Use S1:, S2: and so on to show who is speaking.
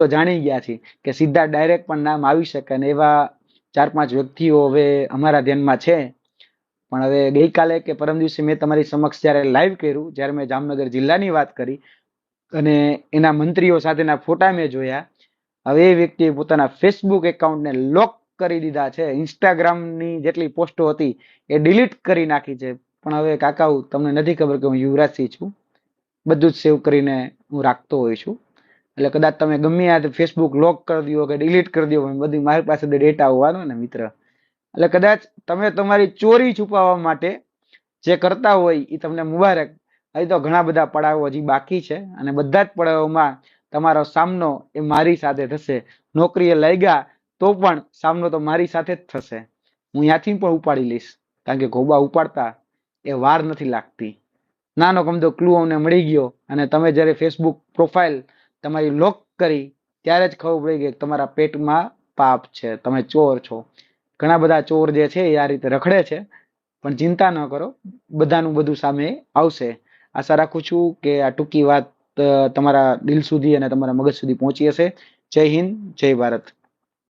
S1: તો જાણી ગયા છીએ કે સીધા ડાયરેક્ટ પણ નામ આવી શકે અને એવા ચાર પાંચ વ્યક્તિઓ હવે અમારા ધ્યાનમાં છે. પણ હવે ગઈકાલે કે પરમ દિવસે મેં તમારી સમક્ષ જ્યારે લાઈવ કર્યું, જ્યારે મેં જામનગર જિલ્લાની વાત કરી અને એના મંત્રીઓ સાથેના ફોટા મેં જોયા. હવે એ વ્યક્તિએ પોતાના ફેસબુક એકાઉન્ટને લોક કરી દીધા છે. ઇન્સ્ટાગ્રામની જેટલી પોસ્ટો હતી એ ડિલીટ કરી નાખી છે. પણ હવે કાકાઓ તમને નથી ખબર કે હું યુવરાજસિંહ છું. બધું જ સેવ કરીને હું રાખતો હોઉં છું. એટલે કદાચ તમે ગમે આ ફેસબુક લોક કરી દો કે ડિલીટ કરી દો બધી મારી પાસે ડેટા હોવાનો ને મિત્ર. એટલે કદાચ તમે તમારી ચોરી છુપાવવા માટે જે કરતા હોય એ તમને મુબારક. હજી તો ઘણા બધા પડાવો હજી બાકી છે અને બધા જ પડાવોમાં તમારો સામનો એ મારી સાથે થશે. નોકરીએ લઈ ગયા તો પણ સામનો તો મારી સાથે જ થશે. હું ત્યાંથી પણ ઉપાડી લઈશ. કારણ કે ઘોબા ઉપાડતા એ વાર નથી લાગતી. નાનો ગમતો ક્લુ અમને મળી ગયો અને તમે જ્યારે ફેસબુક પ્રોફાઇલ તમારી લોક કરી, ત્યારે જ ખબર પડી કે તમારા પેટમાં પાપ છે. તમે ચોર છો. ઘણા બધા ચોર જે છે એ આ રીતે રખડે છે. પણ ચિંતા ન કરો, બધાનું બધું સામે આવશે. આશા રાખું છું કે આ ટૂંકી વાત તમારા દિલ સુધી અને તમારા મગજ સુધી પહોંચી હશે. જય હિન્દ, જય ભારત.